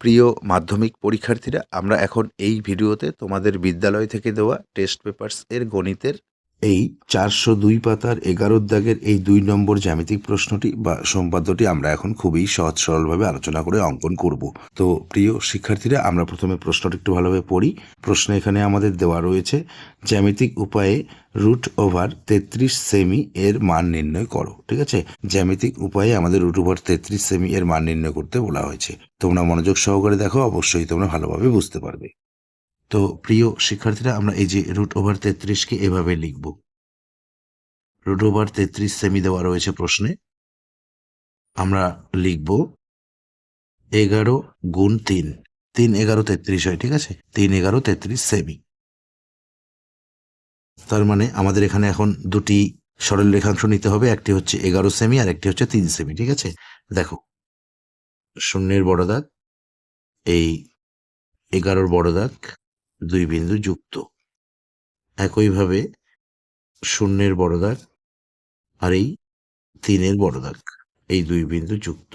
প্রিয় মাধ্যমিক পরীক্ষার্থীরা, আমরা এখন এই ভিডিওতে তোমাদের বিদ্যালয় থেকে দেওয়া টেস্ট পেপার্স এর গণিতের এই চারশো দুই পাতার এগারো দাগের এই দুই নম্বর জ্যামিতিক প্রশ্নটি বা সম্পাদ্যটি আমরা এখন খুবই সহজ সরলভাবে আলোচনা করে অঙ্কন করব। তো প্রিয় শিক্ষার্থীরা, আমরা প্রথমে প্রশ্নটি একটু ভালোভাবে পড়ি। প্রশ্ন এখানে আমাদের দেওয়া রয়েছে, জ্যামিতিক উপায়ে রুট ওভার তেত্রিশ সেমি এর মান নির্ণয় করো। ঠিক আছে? জ্যামিতিক উপায়ে আমাদের রুট ওভার তেত্রিশ সেমি এর মান নির্ণয় করতে বলা হয়েছে। তোমরা মনোযোগ সহকারে দেখো, অবশ্যই তোমরা ভালোভাবে বুঝতে পারবে। তো প্রিয় শিক্ষার্থীরা, আমরা এই যে রুট ওভার তেত্রিশকে এভাবে লিখব। রুট ওভার তেত্রিশ সেমি দেওয়া রয়েছে প্রশ্নে। আমরা লিখব এগারো গুণ তিন। তিন এগারো তেত্রিশ হয়, ঠিক আছে? তিন এগারো তেত্রিশ সেমি তার মানে আমাদের এখানে এখন দুটি সরল রেখাংশ নিতে হবে। একটি হচ্ছে এগারো সেমি আর একটি হচ্ছে তিন সেমি ঠিক আছে? দেখো, শূন্যের বড় দাগ, এই এগারোর বড় দাগ দুই বিন্দু যুক্ত। একইভাবে শূন্যের বড় দাগ আর এই তিনের বড় দাগ, এই দুই বিন্দু যুক্ত।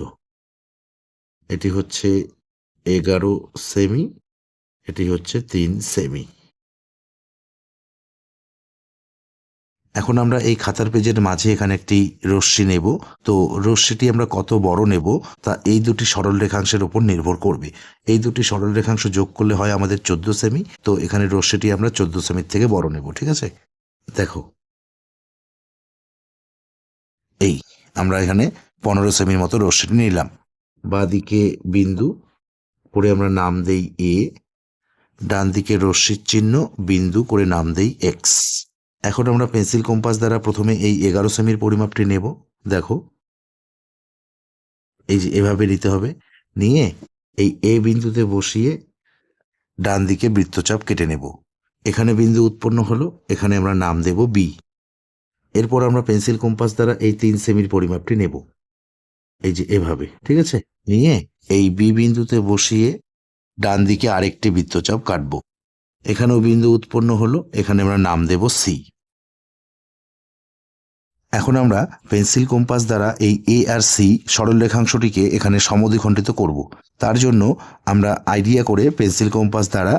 এটি হচ্ছে এগারো সেমি, এটি হচ্ছে তিন সেমি। এখন আমরা এই খাতার পেজের মাঝে এখানে একটি রশ্মি নেব। তো রশ্মিটি আমরা কত বড় নেব, তা এই দুটি সরল রেখাংশের উপর নির্ভর করবে। এই দুটি সরল রেখাংশ যোগ করলে হয় আমাদের চোদ্দ সেমি, তো এখানে রশ্মিটি আমরা চোদ্দ সেমির থেকে বড় নেব, ঠিক আছে? দেখো। এই, আমরা এখানে পনেরো সেমির মতো রশ্মিটি নিলাম। বাঁ দিকে বিন্দু, করে আমরা নাম দেই এ ডান দিকে রশ্মির চিহ্ন, বিন্দু করে নাম দেই এক্স। এখন আমরা পেন্সিল কম্পাস দ্বারা প্রথমে এই এগারো সেমির পরিমাপটি নেব। দেখো। এই যে এভাবে নিতে হবে। নিয়ে এই এ বিন্দুতে বসিয়ে ডান দিকে বৃত্তচাপ কেটে নেব। এখানে বিন্দু উৎপন্ন হলো, এখানে আমরা নাম দেব বি এরপর আমরা পেন্সিল কম্পাস দ্বারা এই তিন সেমির পরিমাপটি নেব। এই যে এভাবে, ঠিক আছে? নিয়ে এই বি বিন্দুতে বসিয়ে ডান দিকে আরেকটি বৃত্তচাপ কাটবো। এখানেও বিন্দু উৎপন্ন হলো, এখানে আমরা নাম দেব সি এখন আমরা পেন্সিল কম্পাস দ্বারা এই এ আর সি সরল রেখাংশটিকে এখানে সমদ্বিখণ্ডিত করব। তার জন্য আমরা আইডিয়া করে পেন্সিল কম্পাস দ্বারা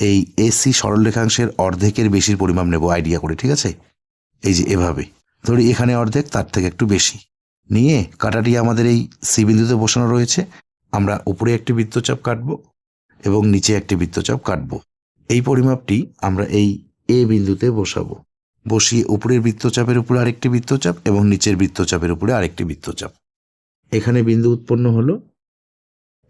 এই এসি সরল রেখাংশের অর্ধেকের বেশির পরিমাণ নেব আইডিয়া করে, ঠিক আছে? এই যে এভাবে। ধরি এখানে অর্ধেক, তার থেকে একটু বেশি। নিয়ে কাটাটি আমাদের এই সি বিন্দুতে বসানো রয়েছে। আমরা উপরে একটি বৃত্তচাপ কাটবো এবং নিচে একটি বৃত্তচাপ কাটবো। এই পরিমাপটি আমরা এই এ বিন্দুতে বসাবো। বসিয়ে উপরের বৃত্তচাপের উপরে আরেকটি বৃত্তচাপ এবং নিচের বৃত্তচাপের উপরে আরেকটি বৃত্তচাপ। এখানে বিন্দু উৎপন্ন হলো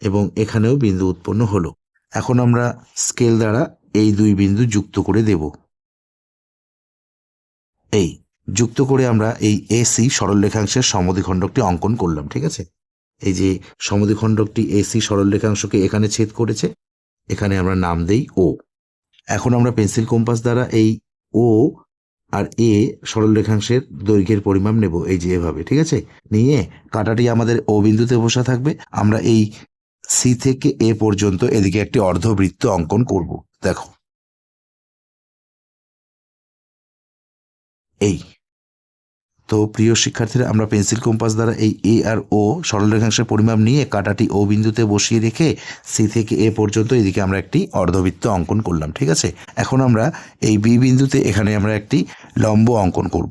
এবং এখানেও বিন্দু উৎপন্ন হলো। এখন আমরা স্কেল দ্বারা এই দুই বিন্দু যুক্ত করে দেব। এই, যুক্ত করে আমরা এই এসি সরল রেখাংশের সমদ্বিখণ্ডকটি অঙ্কন করলাম, ঠিক আছে? এই যে সমদ্বিখণ্ডকটি এসি সরল রেখাংশকে এখানে ছেদ করেছে, এখানে আমরা নাম দেই ও। এখন আমরা পেন্সিল কম্পাস দ্বারা এই ও আর এ সরল রেখাংশের দৈর্ঘ্যের পরিমাণ নেব এই যে এভাবে, ঠিক আছে? নিয়ে কাটাটি আমাদের ও বিন্দুতে বসা থাকবে। আমরা এই সি থেকে এ পর্যন্ত এদিকে একটি অর্ধবৃত্ত অঙ্কন করব। দেখো। এই তো প্রিয় শিক্ষার্থীরা, আমরা পেন্সিল কম্পাস দ্বারা এই এ আর ও সরল রেখাংশের পরিমাপ নিয়ে কাটাটি ও বিন্দুতে বসিয়ে রেখে সি থেকে এ পর্যন্ত এদিকে আমরা একটি অর্ধবৃত্ত অঙ্কন করলাম, ঠিক আছে? এখন আমরা এই বি বিন্দুতে এখানে আমরা একটি লম্ব অঙ্কন করব।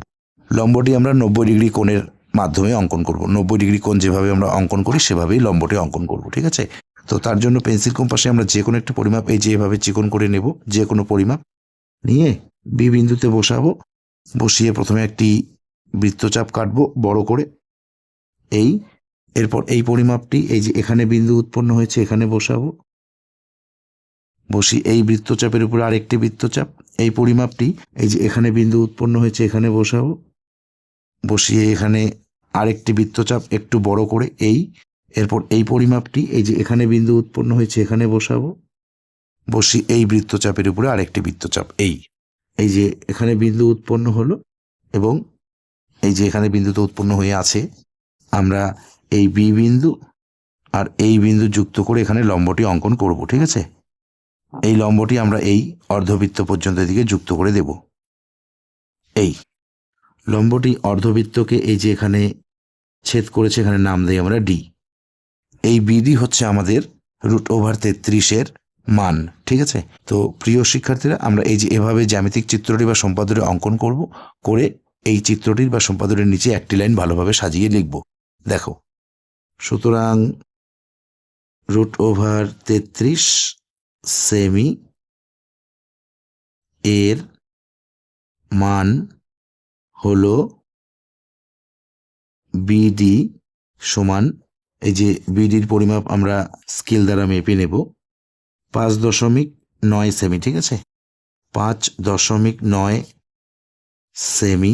লম্বটি আমরা নব্বই ডিগ্রি কোণের মাধ্যমে অঙ্কন করব। নব্বই ডিগ্রি কোণ যেভাবে আমরা অঙ্কন করি, সেভাবেই লম্বটি অঙ্কন করব, ঠিক আছে? তো তার জন্য পেন্সিল কম্পাসে আমরা যে কোনো একটা পরিমাপ, এই যে এভাবে চিকন করে নেব, যে কোনো পরিমাপ নিয়ে বি বিন্দুতে বসাবো। বসিয়ে প্রথমে একটি বৃত্তচাপ কাটবো, বড় করে। এই, এরপর এই পরিমাপটি, এই যে এখানে বিন্দু উৎপন্ন হয়েছে, এখানে বসাবো। বসি এই বৃত্তচাপের উপরে আরেকটি বৃত্তচাপ। এই পরিমাপটি, এই যে এখানে বিন্দু উৎপন্ন হয়েছে, এখানে বসাবো। বসিয়ে এখানে আরেকটি বৃত্তচাপ, একটু বড় করে এই। এরপর এই পরিমাপটি, এই যে এখানে বিন্দু উৎপন্ন হয়েছে, এখানে বসাবো। বসি এই বৃত্তচাপের উপরে আরেকটি বৃত্তচাপ, এই। এই যে এখানে বিন্দু উৎপন্ন হলো এবং এই যে এখানে বিন্দুতে উৎপন্ন হয়ে আছে, আমরা এই বি বিন্দু আর এই বিন্দু যুক্ত করে এখানে লম্বটি অঙ্কন করব, ঠিক আছে? এই লম্বটি আমরা এই অর্ধবৃত্ত পর্যন্ত এদিকে যুক্ত করে দেব। এই লম্বটি অর্ধবৃত্তকে এই যে এখানে ছেদ করেছে, এখানে নাম দেই আমরা ডি এই বিডি হচ্ছে আমাদের রুট ওভার তেত্রিশের মান, ঠিক আছে? তো প্রিয় শিক্ষার্থীরা, আমরা এই যে এভাবে জ্যামিতিক চিত্রটি বা সম্পাদনে অঙ্কন করব, করে এই চিত্রটির বা সম্পাদনের নিচে একটি লাইন ভালোভাবে সাজিয়ে লিখব। দেখো। সুতরাং রুট ওভার তেত্রিশ সেমি এর মান হলো বিডি সমান, এই যে বিডির পরিমাপ আমরা স্কেল দ্বারা মেপে নেব, পাঁচ দশমিক নয় সেমি, ঠিক আছে? পাঁচ দশমিক নয় সেমি